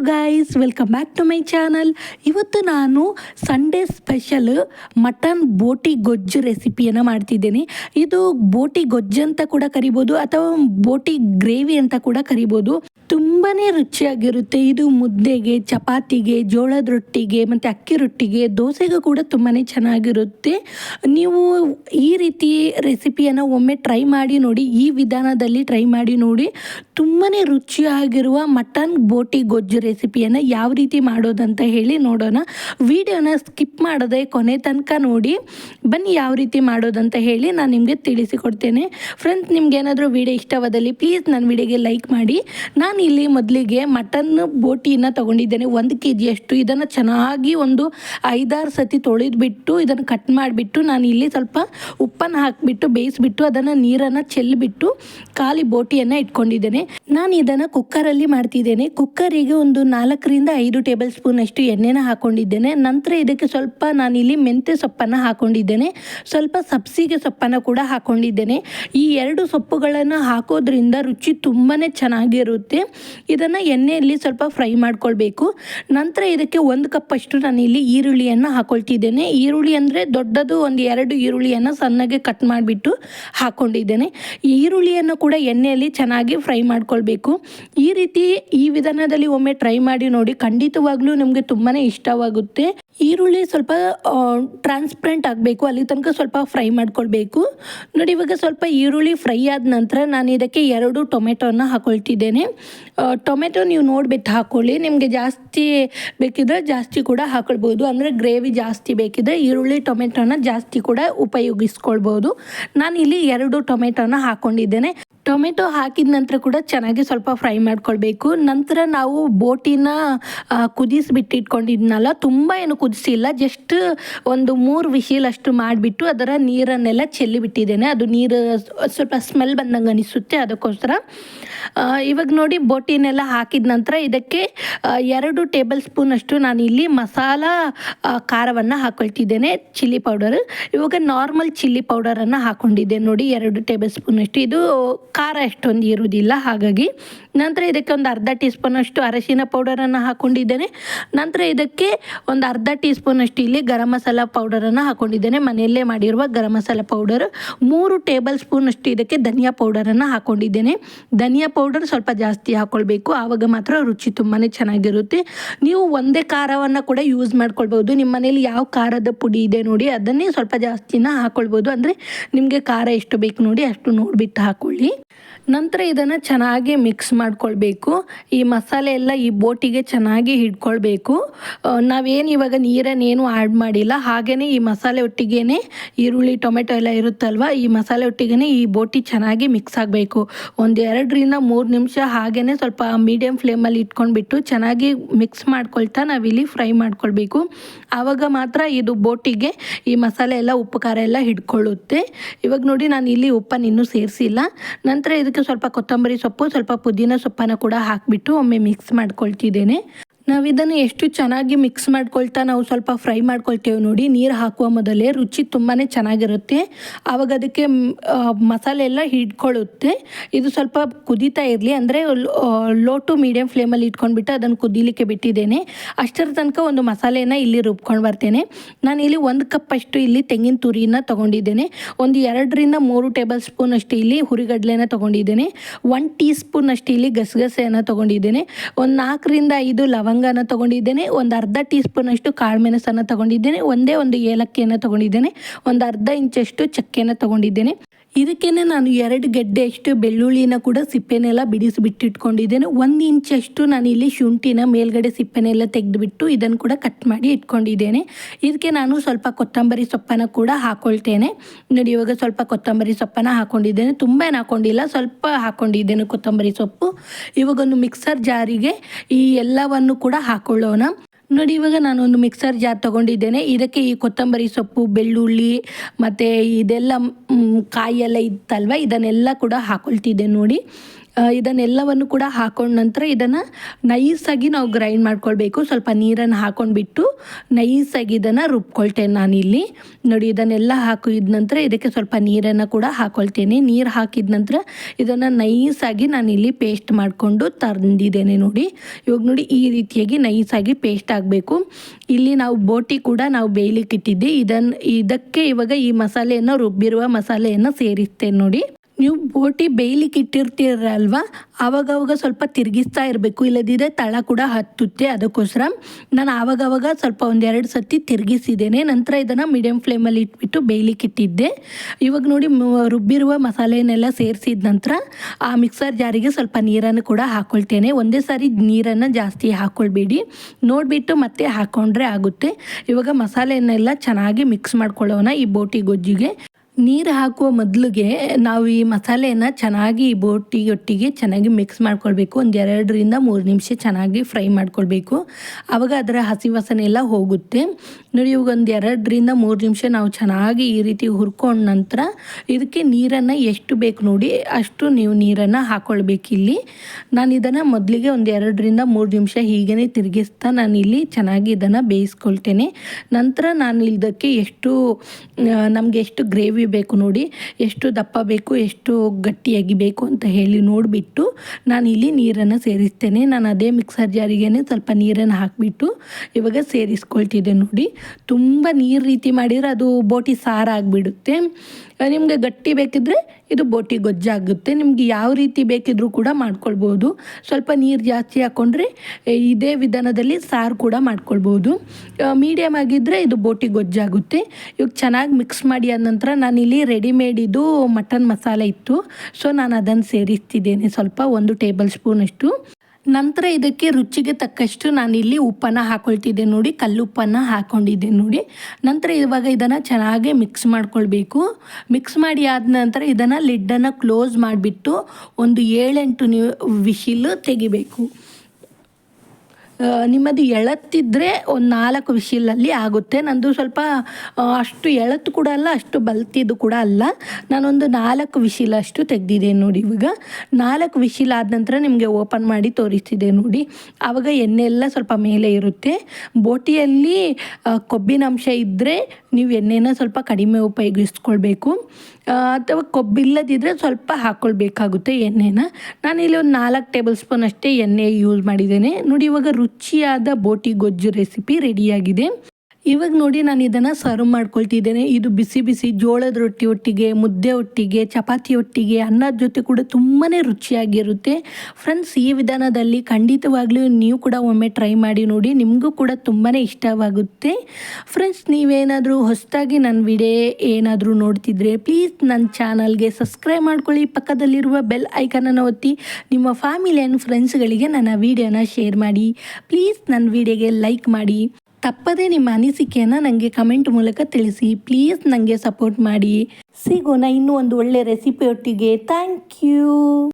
Guys welcome back to my channel ಇವತ್ತು ನಾನು Sunday special mutton ಬೋಟಿ ಗೊಜ್ಜು ರೆಸಿಪಿಯನ್ನು ಮಾಡ್ತಿದ್ದೇನೆ. ಇದು ಬೋಟಿ ಗೊಜ್ಜು ಅಂತ ಕೂಡ ಕರಿಬೋದು, ಅಥವಾ ಬೋಟಿ ಗ್ರೇವಿ ಅಂತ ಕೂಡ ಕರಿಬೋದು. ತುಂಬಾ ರುಚಿಯಾಗಿರುತ್ತೆ. ಇದು ಮುದ್ದೆಗೆ, ಚಪಾತಿಗೆ, ಜೋಳದ ರೊಟ್ಟಿಗೆ, ಮತ್ತು ಅಕ್ಕಿ ರೊಟ್ಟಿಗೆ, ದೋಸೆಗೂ ಕೂಡ ತುಂಬಾ ಚೆನ್ನಾಗಿರುತ್ತೆ. ನೀವು ಈ ರೀತಿ ರೆಸಿಪಿಯನ್ನು ಒಮ್ಮೆ ಟ್ರೈ ಮಾಡಿ ನೋಡಿ, ಈ ವಿಧಾನದಲ್ಲಿ ಟ್ರೈ ಮಾಡಿ ನೋಡಿ. ತುಂಬಾ ರುಚಿಯಾಗಿರುವ ಮಟನ್ ಬೋಟಿ ಗೊಜ್ಜು ರೆಸಿಪಿಯನ್ನು ಯಾವ ರೀತಿ ಮಾಡೋದಂತ ಹೇಳಿ ನೋಡೋಣ. ವಿಡಿಯೋನ ಸ್ಕಿಪ್ ಮಾಡದೆ ಕೊನೆ ತನಕ ನೋಡಿ. ಬನ್ನಿ ಯಾವ ರೀತಿ ಮಾಡೋದಂತ ಹೇಳಿ ನಾನು ನಿಮಗೆ ತಿಳಿಸಿಕೊಡ್ತೇನೆ. ಫ್ರೆಂಡ್ಸ್, ನಿಮ್ಗೆ ಏನಾದರೂ ವಿಡಿಯೋ ಇಷ್ಟವಾದಲ್ಲಿ ಪ್ಲೀಸ್ ನನ್ನ ವಿಡಿಯೋಗೆ ಲೈಕ್ ಮಾಡಿ. ನಾನು ಇಲ್ಲಿ ಮೊದಲಿಗೆ ಮಟನ್ ಬೋಟಿನ ತೊಗೊಂಡಿದ್ದೇನೆ. ಒಂದು ಕೆ ಜಿಯಷ್ಟು ಇದನ್ನು ಚೆನ್ನಾಗಿ ಒಂದು ಐದಾರು ಸತಿ ತೊಳೆದ್ಬಿಟ್ಟು ಇದನ್ನು ಕಟ್ ಮಾಡಿಬಿಟ್ಟು ನಾನು ಇಲ್ಲಿ ಸ್ವಲ್ಪ ಉಪ್ಪನ್ನು ಹಾಕಿಬಿಟ್ಟು ಬೇಯಿಸಿಬಿಟ್ಟು ಅದನ್ನು ನೀರನ್ನು ಚೆಲ್ಲಿಬಿಟ್ಟು ಖಾಲಿ ಬೋಟಿಯನ್ನು ಇಟ್ಕೊಂಡಿದ್ದೇನೆ. ನಾನು ಇದನ್ನು ಕುಕ್ಕರಲ್ಲಿ ಮಾಡ್ತಿದ್ದೇನೆ. ಕುಕ್ಕರಿಗೆ ಒಂದು ನಾಲ್ಕರಿಂದ ಐದು ಟೇಬಲ್ ಸ್ಪೂನ್ ಅಷ್ಟು ಎಣ್ಣೆನ ಹಾಕೊಂಡಿದ್ದೇನೆ. ನಂತರ ಇದಕ್ಕೆ ಸ್ವಲ್ಪ ನಾನಿಲ್ಲಿ ಮೆಂತ್ಯ ಸೊಪ್ಪನ್ನು ಹಾಕೊಂಡಿದ್ದೇನೆ. ಸ್ವಲ್ಪ ಸಬ್ಸಿಗೆ ಸೊಪ್ಪನ್ನು ಕೂಡ ಹಾಕೊಂಡಿದ್ದೇನೆ. ಈ ಎರಡು ಸೊಪ್ಪುಗಳನ್ನು ಹಾಕೋದ್ರಿಂದ ರುಚಿ ತುಂಬಾ ಚೆನ್ನಾಗಿರುತ್ತೆ. ಇದನ್ನು ಎಣ್ಣೆಯಲ್ಲಿ ಸ್ವಲ್ಪ ಫ್ರೈ ಮಾಡ್ಕೊಳ್ಬೇಕು. ನಂತರ ಇದಕ್ಕೆ ಒಂದು ಕಪ್ಪಷ್ಟು ನಾನು ಇಲ್ಲಿ ಈರುಳ್ಳಿಯನ್ನು ಹಾಕೊಳ್ತಿದ್ದೇನೆ. ಈರುಳ್ಳಿ ಅಂದರೆ ದೊಡ್ಡದು ಒಂದು ಎರಡು ಈರುಳ್ಳಿಯನ್ನು ಸಣ್ಣಗೆ ಕಟ್ ಮಾಡಿಬಿಟ್ಟು ಹಾಕ್ಕೊಂಡಿದ್ದೇನೆ ಈರುಳ್ಳಿಯನ್ನು ಕೂಡ ಎಣ್ಣೆಯಲ್ಲಿ ಚೆನ್ನಾಗಿ ಫ್ರೈ ಮಾಡ್ಕೊಳ್ಬೇಕು. ಈ ರೀತಿ ಈ ವಿಧಾನದಲ್ಲಿ ಒಮ್ಮೆ ಟ್ರೈ ಮಾಡಿ ನೋಡಿ, ಖಂಡಿತವಾಗ್ಲೂ ನಿಮಗೆ ತುಂಬಾ ಇಷ್ಟವಾಗುತ್ತೆ. ಈರುಳ್ಳಿ ಸ್ವಲ್ಪ ಟ್ರಾನ್ಸ್ಪರೆಂಟ್ ಆಗಬೇಕು. ಅಲ್ಲಿ ತನಕ ಸ್ವಲ್ಪ ಫ್ರೈ ಮಾಡ್ಕೊಳ್ಬೇಕು. ನೋಡಿ, ಇವಾಗ ಸ್ವಲ್ಪ ಈರುಳ್ಳಿ ಫ್ರೈ ಆದ ನಂತರ ನಾನು ಇದಕ್ಕೆ ಎರಡು ಟೊಮೆಟೊನ ಹಾಕೊಳ್ತಿದ್ದೇನೆ. ಟೊಮೆಟೊ ನೀವು ನೋಡ್ಬಿಟ್ಟು ಹಾಕ್ಕೊಳ್ಳಿ ನಿಮಗೆ ಜಾಸ್ತಿ ಬೇಕಿದ್ರೆ ಜಾಸ್ತಿ ಕೂಡ ಹಾಕೊಳ್ಬೋದು. ಅಂದರೆ ಗ್ರೇವಿ ಜಾಸ್ತಿ ಬೇಕಿದ್ರೆ ಈರುಳ್ಳಿ, ಟೊಮೆಟೊನ ಜಾಸ್ತಿ ಕೂಡ ಉಪಯೋಗಿಸ್ಕೊಳ್ಬೋದು. ನಾನು ಇಲ್ಲಿ ಎರಡು ಟೊಮೆಟೊನ ಹಾಕ್ಕೊಂಡಿದ್ದೇನೆ ಟೊಮೆಟೊ ಹಾಕಿದ ನಂತರ ಕೂಡ ಚೆನ್ನಾಗಿ ಸ್ವಲ್ಪ ಫ್ರೈ ಮಾಡ್ಕೊಳ್ಬೇಕು. ನಂತರ ನಾವು ಬೋಟಿನ ಕುದಿಸಿಬಿಟ್ಟಿಟ್ಕೊಂಡಿದ್ನಲ್ಲ ತುಂಬ ಏನು ಕುದಿಸಿಲ್ಲ. ಜಸ್ಟ್ ಒಂದು ಮೂರು ವಿಶಿಲ್ ಅಷ್ಟು ಮಾಡಿಬಿಟ್ಟು ಅದರ ನೀರನ್ನೆಲ್ಲ ಚೆಲ್ಲಿಬಿಟ್ಟಿದ್ದೇನೆ ಅದು ನೀರು ಸ್ವಲ್ಪ ಸ್ಮೆಲ್ ಬಂದಂಗೆ ಅನಿಸುತ್ತೆ, ಅದಕ್ಕೋಸ್ಕರ. ಇವಾಗ ನೋಡಿ ಬೋಟಿನೆಲ್ಲ ಹಾಕಿದ ನಂತರ ಇದಕ್ಕೆ ಎರಡು ಟೇಬಲ್ ಸ್ಪೂನ್ ಅಷ್ಟು ನಾನು ಇಲ್ಲಿ ಮಸಾಲ ಖಾರವನ್ನು ಹಾಕೊಳ್ತಿದ್ದೇನೆ, ಚಿಲ್ಲಿ ಪೌಡರ್. ಇವಾಗ ನಾರ್ಮಲ್ ಚಿಲ್ಲಿ ಪೌಡರನ್ನು ಹಾಕೊಂಡಿದ್ದೇನೆ ನೋಡಿ, ಎರಡು ಟೇಬಲ್ ಸ್ಪೂನ್ ಅಷ್ಟು. ಇದು ಖಾರ ಅಷ್ಟೊಂದು ಇರುವುದಿಲ್ಲ. ಹಾಗಾಗಿ ನಂತರ ಇದಕ್ಕೆ ಒಂದು ಅರ್ಧ ಟೀ ಸ್ಪೂನಷ್ಟು ಅರಶಿನ ಪೌಡರನ್ನು ಹಾಕೊಂಡಿದ್ದೇನೆ. ನಂತರ ಇದಕ್ಕೆ ಒಂದು ಅರ್ಧ ಟೀ ಸ್ಪೂನ್ ಅಷ್ಟು ಇಲ್ಲಿ ಗರಂ ಮಸಾಲ ಪೌಡರನ್ನು ಹಾಕೊಂಡಿದ್ದೇನೆ. ಮನೆಯಲ್ಲೇ ಮಾಡಿರುವ ಗರಂ ಮಸಾಲ ಪೌಡರ್, ಮೂರು ಟೇಬಲ್ ಸ್ಪೂನಷ್ಟು ಇದಕ್ಕೆ ಧನಿಯಾ ಪೌಡರನ್ನು ಹಾಕೊಂಡಿದ್ದೇನೆ. ಧನಿಯಾ ಪೌಡರ್ ಸ್ವಲ್ಪ ಜಾಸ್ತಿ ಹಾಕ್ಕೊಳ್ಬೇಕು ಆವಾಗ ಮಾತ್ರ ರುಚಿ ತುಂಬಾ ಚೆನ್ನಾಗಿರುತ್ತೆ. ನೀವು ಒಂದೇ ಖಾರವನ್ನು ಕೂಡ ಯೂಸ್ ಮಾಡ್ಕೊಳ್ಬೋದು ನಿಮ್ಮ ಮನೇಲಿ ಯಾವ ಖಾರದ ಪುಡಿ ಇದೆ ನೋಡಿ, ಅದನ್ನೇ ಸ್ವಲ್ಪ ಜಾಸ್ತಿನ ಹಾಕ್ಕೊಳ್ಬೋದು ಅಂದರೆ ನಿಮಗೆ ಖಾರ ಎಷ್ಟು ಬೇಕು ನೋಡಿ ಅಷ್ಟು ನೋಡಿಬಿಟ್ಟು ಹಾಕೊಳ್ಳಿ. ನಂತರ ಇದನ್ನು ಚೆನ್ನಾಗಿ ಮಿಕ್ಸ್ ಮಾಡ್ಕೊಳ್ಬೇಕು. ಈ ಮಸಾಲೆ ಎಲ್ಲ ಈ ಬೋಟಿಗೆ ಚೆನ್ನಾಗಿ ಹಿಡ್ಕೊಳ್ಬೇಕು. ನಾವೇನು ಇವಾಗ ನೀರನ್ನೇನು ಆ್ಯಡ್ ಮಾಡಿಲ್ಲ. ಹಾಗೆಯೇ ಈ ಮಸಾಲೆ ಒಟ್ಟಿಗೆ ಈರುಳ್ಳಿ, ಟೊಮೆಟೊ ಎಲ್ಲ ಇರುತ್ತಲ್ವ, ಈ ಮಸಾಲೆ ಒಟ್ಟಿಗೆ ಈ ಬೋಟಿ ಚೆನ್ನಾಗಿ ಮಿಕ್ಸ್ ಆಗಬೇಕು. ಒಂದು ಎರಡರಿಂದ ಮೂರು ನಿಮಿಷ ಹಾಗೆಯೇ ಸ್ವಲ್ಪ ಮೀಡಿಯಮ್ ಫ್ಲೇಮಲ್ಲಿ ಇಟ್ಕೊಂಡ್ಬಿಟ್ಟು ಚೆನ್ನಾಗಿ ಮಿಕ್ಸ್ ಮಾಡ್ಕೊಳ್ತಾ ನಾವಿಲ್ಲಿ ಫ್ರೈ ಮಾಡ್ಕೊಳ್ಬೇಕು. ಆವಾಗ ಮಾತ್ರ ಇದು ಬೋಟಿಗೆ ಈ ಮಸಾಲೆ ಎಲ್ಲ ಉಪ್ಪು ಖಾರ ಎಲ್ಲ ಹಿಡ್ಕೊಳ್ಳುತ್ತೆ. ಇವಾಗ ನೋಡಿ ನಾನು ಇಲ್ಲಿ ಉಪ್ಪನ್ನು ಇನ್ನೂ ಸೇರಿಸಿಲ್ಲ. ನಂತರ ಇದಕ್ಕೆ ಸ್ವಲ್ಪ ಕೊತ್ತಂಬರಿ ಸೊಪ್ಪು ಸ್ವಲ್ಪ ಪುದೀನ ಸೊಪ್ಪನ್ನು ಕೂಡ ಹಾಕಿಬಿಟ್ಟು ಒಮ್ಮೆ ಮಿಕ್ಸ್ ಮಾಡ್ಕೊಳ್ತಿದ್ದೇನೆ. ನಾವು ಇದನ್ನು ಎಷ್ಟು ಚೆನ್ನಾಗಿ ಮಿಕ್ಸ್ ಮಾಡ್ಕೊಳ್ತಾ ನಾವು ಸ್ವಲ್ಪ ಫ್ರೈ ಮಾಡ್ಕೊಳ್ತೇವೆ ನೋಡಿ. ನೀರು ಹಾಕುವ ಮೊದಲೇ ರುಚಿ ತುಂಬಾ ಚೆನ್ನಾಗಿರುತ್ತೆ. ಆವಾಗ ಅದಕ್ಕೆ ಮಸಾಲೆ ಎಲ್ಲ ಹಿಡ್ಕೊಳ್ಳುತ್ತೆ. ಇದು ಸ್ವಲ್ಪ ಕುದೀತಾ ಇರಲಿ. ಅಂದರೆ ಲೋ ಟು ಮೀಡಿಯಮ್ ಫ್ಲೇಮಲ್ಲಿ ಇಟ್ಕೊಂಡ್ಬಿಟ್ಟು ಅದನ್ನು ಕುದೀಲಿಕ್ಕೆ ಬಿಟ್ಟಿದ್ದೇನೆ. ಅಷ್ಟರ ತನಕ ಒಂದು ಮಸಾಲೆನ ಇಲ್ಲಿ ರುಬ್ಕೊಂಡು ಬರ್ತೇನೆ. ನಾನು ಇಲ್ಲಿ ಒಂದು ಕಪ್ ಅಷ್ಟು ಇಲ್ಲಿ ತೆಂಗಿನ ತುರಿನ ತೊಗೊಂಡಿದ್ದೇನೆ. ಒಂದು ಎರಡರಿಂದ ಮೂರು ಟೇಬಲ್ ಸ್ಪೂನ್ ಅಷ್ಟು ಇಲ್ಲಿ ಹುರಿಗಡ್ಲೆನ ತೊಗೊಂಡಿದ್ದೇನೆ. ಒನ್ ಟೀ ಸ್ಪೂನ್ ಅಷ್ಟು ಇಲ್ಲಿ ಗಸಗಸೆಯನ್ನು ತೊಗೊಂಡಿದ್ದೇನೆ. ಒಂದು ನಾಲ್ಕರಿಂದ ಐದು ಲವಂಗನ ತಗೊಂಡಿದ್ದೇನೆ, ಒಂದು ಅರ್ಧ ಟೀ ಸ್ಪೂನ್ ಅಷ್ಟು ಕಾಳುಮೆಣಸನ್ನು ತಗೊಂಡಿದ್ದೇನೆ, ಒಂದೇ ಒಂದು ಏಲಕ್ಕಿಯನ್ನು ತೊಗೊಂಡಿದ್ದೇನೆ, ಒಂದು ಅರ್ಧ ಇಂಚಷ್ಟು ಚಕ್ಕೆನ ತೊಗೊಂಡಿದ್ದೇನೆ. ಇದಕ್ಕೇನೆ ನಾನು ಎರಡು ಗೆಡ್ಡೆಯಷ್ಟು ಬೆಳ್ಳುಳ್ಳಿನ ಕೂಡ ಸಿಪ್ಪೆನೆಲ್ಲ ಬಿಡಿಸಿಬಿಟ್ಟಿಟ್ಕೊಂಡಿದ್ದೇನೆ ಒಂದು ಇಂಚಷ್ಟು ನಾನು ಇಲ್ಲಿ ಶುಂಠಿನ ಮೇಲ್ಗಡೆ ಸಿಪ್ಪೆನೆಲ್ಲ ತೆಗೆದುಬಿಟ್ಟು ಇದನ್ನು ಕೂಡ ಕಟ್ ಮಾಡಿ ಇಟ್ಕೊಂಡಿದ್ದೇನೆ. ಇದಕ್ಕೆ ನಾನು ಸ್ವಲ್ಪ ಕೊತ್ತಂಬರಿ ಸೊಪ್ಪನ್ನು ಕೂಡ ಹಾಕ್ಕೊಳ್ತೇನೆ ನೋಡಿ, ಇವಾಗ ಸ್ವಲ್ಪ ಕೊತ್ತಂಬರಿ ಸೊಪ್ಪನ್ನು ಹಾಕೊಂಡಿದ್ದೇನೆ. ತುಂಬ ಏನು ಹಾಕೊಂಡಿಲ್ಲ ಸ್ವಲ್ಪ ಹಾಕೊಂಡಿದ್ದೇನೆ ಕೊತ್ತಂಬರಿ ಸೊಪ್ಪು. ಇವಾಗ ಮಿಕ್ಸರ್ ಜಾರಿಗೆ ಈ ಎಲ್ಲವನ್ನು ಕೂಡ ಹಾಕೊಳ್ಳೋಣ. ನೋಡಿ, ಇವಾಗ ನಾನೊಂದು ಮಿಕ್ಸರ್ ಜಾರ್ ತೊಗೊಂಡಿದ್ದೇನೆ. ಇದಕ್ಕೆ ಈ ಕೊತ್ತಂಬರಿ ಸೊಪ್ಪು, ಬೆಳ್ಳುಳ್ಳಿ, ಮತ್ತು ಇದೆಲ್ಲ ಕಾಯಿ ಎಲ್ಲ ಇತ್ತಲ್ವ? ಇದನ್ನೆಲ್ಲ ಕೂಡ ಹಾಕೊಳ್ತಿದ್ದೆ ನೋಡಿ. ಇದನ್ನೆಲ್ಲವನ್ನು ಕೂಡ ಹಾಕೊಂಡ ನಂತರ ಇದನ್ನು ನೈಸಾಗಿ ನಾವು ಗ್ರೈಂಡ್ ಮಾಡ್ಕೊಳ್ಬೇಕು. ಸ್ವಲ್ಪ ನೀರನ್ನು ಹಾಕೊಂಡ್ಬಿಟ್ಟು ನೈಸಾಗಿ ಇದನ್ನು ರುಬ್ಕೊಳ್ತೇನೆ ನಾನಿಲ್ಲಿ. ನೋಡಿ, ಇದನ್ನೆಲ್ಲ ಹಾಕಿದ ನಂತರ ಇದಕ್ಕೆ ಸ್ವಲ್ಪ ನೀರನ್ನು ಕೂಡ ಹಾಕೊಳ್ತೇನೆ. ನೀರು ಹಾಕಿದ ನಂತರ ಇದನ್ನು ನೈಸಾಗಿ ನಾನಿಲ್ಲಿ ಪೇಸ್ಟ್ ಮಾಡಿಕೊಂಡು ತಂದಿದ್ದೇನೆ ನೋಡಿ. ಇವಾಗ ನೋಡಿ ಈ ರೀತಿಯಾಗಿ ನೈಸಾಗಿ ಪೇಸ್ಟ್ ಆಗಬೇಕು. ಇಲ್ಲಿ ನಾವು ಬೋಟಿ ಕೂಡ ನಾವು ಬೇಯಲಿಕ್ಕಿಟ್ಟಿದ್ದೆ. ಇದನ್ನು ಇದಕ್ಕೆ ಇವಾಗ ಈ ಮಸಾಲೆಯನ್ನು ರುಬ್ಬಿರುವ ಮಸಾಲೆಯನ್ನು ಸೇರಿಸ್ತೇನೆ ನೋಡಿ. ನೀವು ಬೋಟಿ ಬೇಯ್ಲಿಕ್ಕೆ ಇಟ್ಟಿರ್ತೀರಲ್ವ? ಆವಾಗವಾಗ ಸ್ವಲ್ಪ ತಿರುಗಿಸ್ತಾ ಇರಬೇಕು. ಇಲ್ಲದಿದ್ದರೆ ತಳ ಕೂಡ ಹತ್ತುತ್ತೆ ಅದಕ್ಕೋಸ್ಕರ. ನಾನು ಆವಾಗವಾಗ ಸ್ವಲ್ಪ ಒಂದೆರಡು ಸತಿ ತಿರುಗಿಸಿದ್ದೇನೆ. ನಂತರ ಇದನ್ನು ಮೀಡಿಯಮ್ ಫ್ಲೇಮಲ್ಲಿ ಇಟ್ಬಿಟ್ಟು ಬೇಯ್ಲಿಕ್ಕೆ ಇಟ್ಟಿದ್ದೆ. ಇವಾಗ ನೋಡಿ ರುಬ್ಬಿರುವ ಮಸಾಲೆಯನ್ನೆಲ್ಲ ಸೇರಿಸಿದ ನಂತರ ಆ ಮಿಕ್ಸರ್ ಜಾರಿಗೆ ಸ್ವಲ್ಪ ನೀರನ್ನು ಕೂಡ ಹಾಕ್ಕೊಳ್ತೇನೆ ಒಂದೇ ಸಾರಿ ನೀರನ್ನು ಜಾಸ್ತಿ ಹಾಕ್ಕೊಳ್ಬೇಡಿ ನೋಡಿಬಿಟ್ಟು ಮತ್ತೆ ಹಾಕ್ಕೊಂಡ್ರೆ ಆಗುತ್ತೆ. ಇವಾಗ ಮಸಾಲೆಯನ್ನೆಲ್ಲ ಚೆನ್ನಾಗಿ ಮಿಕ್ಸ್ ಮಾಡ್ಕೊಳ್ಳೋಣ ಈ ಬೋಟಿ ಗೊಜ್ಜಿಗೆ. ನೀರು ಹಾಕುವ ಮೊದಲಿಗೆ ನಾವು ಈ ಮಸಾಲೆಯನ್ನು ಚೆನ್ನಾಗಿ ಬೋಟಿಗೊಟ್ಟಿಗೆ ಚೆನ್ನಾಗಿ ಮಿಕ್ಸ್ ಮಾಡ್ಕೊಳ್ಬೇಕು. ಒಂದು ಎರಡರಿಂದ ಮೂರು ನಿಮಿಷ ಚೆನ್ನಾಗಿ ಫ್ರೈ ಮಾಡ್ಕೊಳ್ಬೇಕು. ಆವಾಗ ಅದರ ಹಸಿ ವಾಸನೆ ಎಲ್ಲ ಹೋಗುತ್ತೆ. ನೋಡಿ, ಇವಾಗ ಒಂದು ಎರಡರಿಂದ ಮೂರು ನಿಮಿಷ ನಾವು ಚೆನ್ನಾಗಿ ಈ ರೀತಿ ಹುರ್ಕೊಂಡ ನಂತರ ಇದಕ್ಕೆ ನೀರನ್ನು ಎಷ್ಟು ಬೇಕು ನೋಡಿ ಅಷ್ಟು ನೀವು ನೀರನ್ನು ಹಾಕ್ಕೊಳ್ಬೇಕು ಇಲ್ಲಿ. ನಾನು ಇದನ್ನು ಮೊದಲಿಗೆ ಒಂದು ಎರಡರಿಂದ ಮೂರು ನಿಮಿಷ ಹೀಗೇ ತಿರುಗಿಸ್ತಾ ನಾನು ಇಲ್ಲಿ ಚೆನ್ನಾಗಿ ಇದನ್ನು ಬೇಯಿಸ್ಕೊಳ್ತೇನೆ. ನಂತರ ನಾನು ಇದಕ್ಕೆ ಎಷ್ಟು ನಮಗೆ ಎಷ್ಟು ಗ್ರೇವಿ ಬೇಕು ನೋಡಿ, ಎಷ್ಟು ದಪ್ಪ ಬೇಕು, ಎಷ್ಟು ಗಟ್ಟಿಯಾಗಿ ಬೇಕು ಅಂತ ಹೇಳಿ ನೋಡಿಬಿಟ್ಟು ನಾನು ಇಲ್ಲಿ ನೀರನ್ನು ಸೇರಿಸ್ತೇನೆ. ನಾನು ಅದೇ ಮಿಕ್ಸರ್ ಜಾರಿಗೆ ಸ್ವಲ್ಪ ನೀರನ್ನು ಹಾಕಿಬಿಟ್ಟು ಇವಾಗ ಸೇರಿಸ್ಕೊಳ್ತಿದ್ದೆ ನೋಡಿ. ತುಂಬ ನೀರು ರೀತಿ ಮಾಡಿದರೆ ಅದು ಬೋಟಿ ಸಾರಾಗಿಬಿಡುತ್ತೆ ನಿಮಗೆ ಗಟ್ಟಿ ಬೇಕಿದ್ರೆ ಇದು ಬೋಟಿ ಗೊಜ್ಜಾಗುತ್ತೆ ನಿಮ್ಗೆ ಯಾವ ರೀತಿ ಬೇಕಿದ್ರೂ ಕೂಡ ಮಾಡ್ಕೊಳ್ಬೋದು. ಸ್ವಲ್ಪ ನೀರು ಜಾಸ್ತಿ ಹಾಕ್ಕೊಂಡ್ರೆ ಇದೇ ವಿಧಾನದಲ್ಲಿ ಸಾರು ಕೂಡ ಮಾಡ್ಕೊಳ್ಬೋದು. ಮೀಡಿಯಮ್ ಆಗಿದ್ದರೆ ಇದು ಬೋಟಿ ಗೊಜ್ಜಾಗುತ್ತೆ ಇವಾಗ ಚೆನ್ನಾಗಿ ಮಿಕ್ಸ್ ಮಾಡಿ ಆದ ನಂತರ ನಾನಿಲ್ಲಿ ರೆಡಿಮೇಡ್ ಇದು ಮಟನ್ ಮಸಾಲೆ ಇತ್ತು. ಸೊ ನಾನು ಅದನ್ನು ಸೇರಿಸ್ತಿದ್ದೇನೆ. ಸ್ವಲ್ಪ ಒಂದು ಟೇಬಲ್ ಸ್ಪೂನಷ್ಟು ನಂತರ ಇದಕ್ಕೆ ರುಚಿಗೆ ತಕ್ಕಷ್ಟು ನಾನಿಲ್ಲಿ ಉಪ್ಪನ್ನು ಹಾಕೊಳ್ತಿದ್ದೆ ನೋಡಿ, ಕಲ್ಲುಪ್ಪನ್ನು ಹಾಕ್ಕೊಂಡಿದ್ದೆ ನೋಡಿ. ನಂತರ ಇವಾಗ ಇದನ್ನು ಚೆನ್ನಾಗಿ ಮಿಕ್ಸ್ ಮಾಡ್ಕೊಳ್ಬೇಕು. ಮಿಕ್ಸ್ ಮಾಡಿ ಆದ ನಂತರ ಇದನ್ನು ಲಿಡ್ಡನ್ನು ಕ್ಲೋಸ್ ಮಾಡಿಬಿಟ್ಟು ಒಂದು ಏಳೆಂಟು ನೀವು ವಿಶಿಲ್ ತೆಗಿಬೇಕು. ನಿಮ್ಮದು ಎಳತ್ತಿದ್ರೆ ಒಂದು ನಾಲ್ಕು ವಿಶಿಲಲ್ಲಿ ಆಗುತ್ತೆ. ನಂದು ಸ್ವಲ್ಪ ಅಷ್ಟು ಎಳತ್ತು ಕೂಡ ಅಲ್ಲ, ಅಷ್ಟು ಬಲ್ತಿದ್ದು ಕೂಡ ಅಲ್ಲ. ನಾನೊಂದು ನಾಲ್ಕು ವಿಶಿಲಷ್ಟು ತೆಗೆದಿದ್ದೇನೆ ನೋಡಿ ಇವಾಗ. ನಾಲ್ಕು ವಿಶಿಲ್ ಆದ ನಂತರ ನಿಮಗೆ ಓಪನ್ ಮಾಡಿ ತೋರಿಸ್ತಿದೆ ನೋಡಿ. ಆವಾಗ ಎಣ್ಣೆ ಎಲ್ಲ ಸ್ವಲ್ಪ ಮೇಲೆ ಇರುತ್ತೆ. ಬೋಟಿಯಲ್ಲಿ ಕೊಬ್ಬಿನಂಶ ಇದ್ದರೆ ನೀವು ಎಣ್ಣೆನ ಸ್ವಲ್ಪ ಕಡಿಮೆ ಉಪಯೋಗಿಸ್ಕೊಳ್ಬೇಕು. ಅಥವಾ ಕೊಬ್ಬಿಲ್ಲದಿದ್ದರೆ ಸ್ವಲ್ಪ ಹಾಕ್ಕೊಳ್ಬೇಕಾಗುತ್ತೆ ಎಣ್ಣೆನ. ನಾನಿಲ್ಲಿ ಒಂದು ನಾಲ್ಕು ಟೇಬಲ್ ಸ್ಪೂನ್ ಅಷ್ಟೇ ಎಣ್ಣೆ ಯೂಸ್ ಮಾಡಿದ್ದೇನೆ. ನೋಡಿ ಇವಾಗ ರುಚಿಯಾದ ಬೋಟಿ ಗೊಜ್ಜು ರೆಸಿಪಿ ರೆಡಿಯಾಗಿದೆ. ಇವಾಗ ನೋಡಿ ನಾನು ಇದನ್ನು ಸರ್ವ್ ಮಾಡ್ಕೊಳ್ತಿದ್ದೇನೆ. ಇದು ಬಿಸಿ ಬಿಸಿ ಜೋಳದ ರೊಟ್ಟಿ ಒಟ್ಟಿಗೆ, ಮುದ್ದೆ ಒಟ್ಟಿಗೆ, ಚಪಾತಿ ಒಟ್ಟಿಗೆ, ಅನ್ನದ ಜೊತೆ ಕೂಡ ತುಂಬಾ ರುಚಿಯಾಗಿರುತ್ತೆ. ಫ್ರೆಂಡ್ಸ್ ಈ ವಿಧಾನದಲ್ಲಿ ಖಂಡಿತವಾಗ್ಲೂ ನೀವು ಕೂಡ ಒಮ್ಮೆ ಟ್ರೈ ಮಾಡಿ ನೋಡಿ, ನಿಮಗೂ ಕೂಡ ತುಂಬಾ ಇಷ್ಟವಾಗುತ್ತೆ. ಫ್ರೆಂಡ್ಸ್ ನೀವೇನಾದರೂ ಹೊಸದಾಗಿ ನನ್ನ ವಿಡಿಯೋ ಏನಾದರೂ ನೋಡ್ತಿದ್ರೆ ಪ್ಲೀಸ್ ನನ್ನ ಚಾನಲ್ಗೆ ಸಬ್ಸ್ಕ್ರೈಬ್ ಮಾಡ್ಕೊಳ್ಳಿ. ಪಕ್ಕದಲ್ಲಿರುವ ಬೆಲ್ ಐಕನನ್ನು ಒತ್ತಿ, ನಿಮ್ಮ ಫ್ಯಾಮಿಲಿ ಆ್ಯಂಡ್ ಫ್ರೆಂಡ್ಸ್ಗಳಿಗೆ ನನ್ನ ವಿಡಿಯೋನ ಶೇರ್ ಮಾಡಿ. ಪ್ಲೀಸ್ ನನ್ನ ವಿಡಿಯೋಗೆ ಲೈಕ್ ಮಾಡಿ. ತಪ್ಪದೇ ನಿಮ್ಮ ಅನಿಸಿಕೆಯನ್ನು ನನಗೆ ಕಮೆಂಟ್ ಮೂಲಕ ತಿಳಿಸಿ. ಪ್ಲೀಸ್ ನನಗೆ ಸಪೋರ್ಟ್ ಮಾಡಿ. ಸಿಗೋಣ ಇನ್ನೂ ಒಂದು ಒಳ್ಳೆ ರೆಸಿಪಿಯೊಟ್ಟಿಗೆ ಥ್ಯಾಂಕ್ ಯು